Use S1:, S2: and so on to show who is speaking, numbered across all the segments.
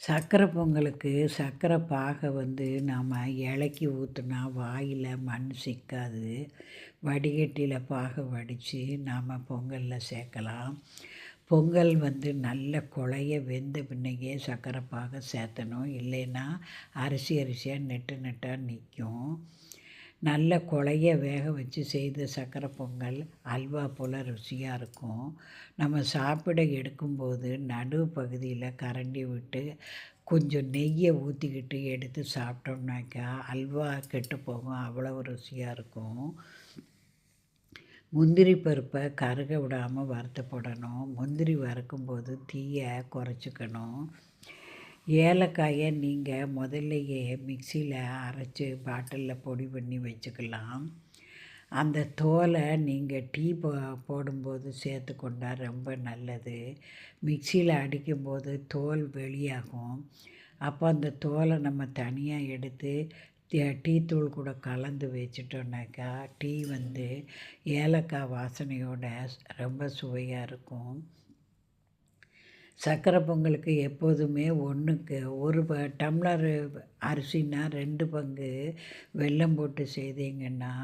S1: சர்க்கரை பொங்கலுக்கு சர்க்கரை பாகை வந்து நாம் இலைக்கி ஊற்றுனா வாயில் மண் சிக்காது. வடிகட்டியில் பாகை வடித்து நாம் பொங்கலில் சேர்க்கலாம். பொங்கல் வந்து நல்ல குழைய வெந்த பின்னையே சர்க்கரை பாகை சேர்த்தணும். இல்லைன்னா அரிசி அரிசியாக நெட்டு நெட்டாக நிற்கும் நல்ல குழைய வேக வச்சு செய்த சக்கரை பொங்கல் அல்வா போல் ருசியாக இருக்கும். நம்ம சாப்பிட எடுக்கும்போது நடு பகுதியில் கரண்டி விட்டு கொஞ்சம் நெய்யை ஊற்றிக்கிட்டு எடுத்து சாப்பிட்டோம்னாக்கா அல்வா கெட்டு போகும் அவ்வளவு ருசியாக இருக்கும். முந்திரி பருப்பை கருக விடாமல் வறுத்து போடணும். முந்திரி வறுக்கும்போது தீயை குறைச்சிக்கணும். ஏலக்காயை நீங்கள் முதல்லையே மிக்சியில் அரைச்சி பாட்டிலில் பொடி பண்ணி வச்சுக்கலாம். அந்த தோலை நீங்கள் டீ போ போடும்போது சேர்த்து கொண்டால் ரொம்ப நல்லது. மிக்சியில் அடிக்கும்போது தோல் வெளியாகும். அப்போ அந்த தோலை நம்ம தனியாக எடுத்து டீ தூள் கூட கலந்து வச்சிட்டோன்னாக்கா டீ வந்து ஏலக்காய் வாசனையோட ரொம்ப சுவையாக இருக்கும். சர்க்கரை பொங்கலுக்கு எப்போதுமே ஒன்றுக்கு ஒரு ப டம்ளர் அரிசினா ரெண்டு பங்கு வெல்லம் போட்டு செய்தீங்கன்னா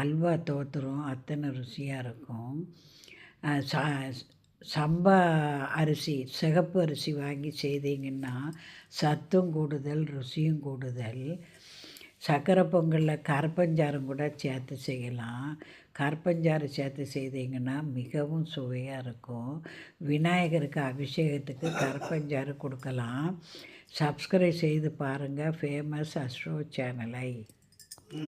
S1: அல்வா தோத்துரும் அத்தனை ருசியாக இருக்கும். சா சம்பா அரிசி சிகப்பு அரிசி வாங்கி செய்தீங்கன்னா சத்தும் கூடுதல் ருசியும் கூடுதல். சக்கரை பொங்கலில் கருப்பஞ்சாரம் கூட சேர்த்து செய்யலாம். கருப்பஞ்சாறு சேர்த்து செய்தீங்கன்னா மிகவும் சுவையாக இருக்கும். விநாயகருக்கு அபிஷேகத்துக்கு கருப்பஞ்சாறு கொடுக்கலாம். சப்ஸ்கிரைப் செய்து பாருங்கள் ஃபேமஸ் அஸ்ட்ரோ சேனலை.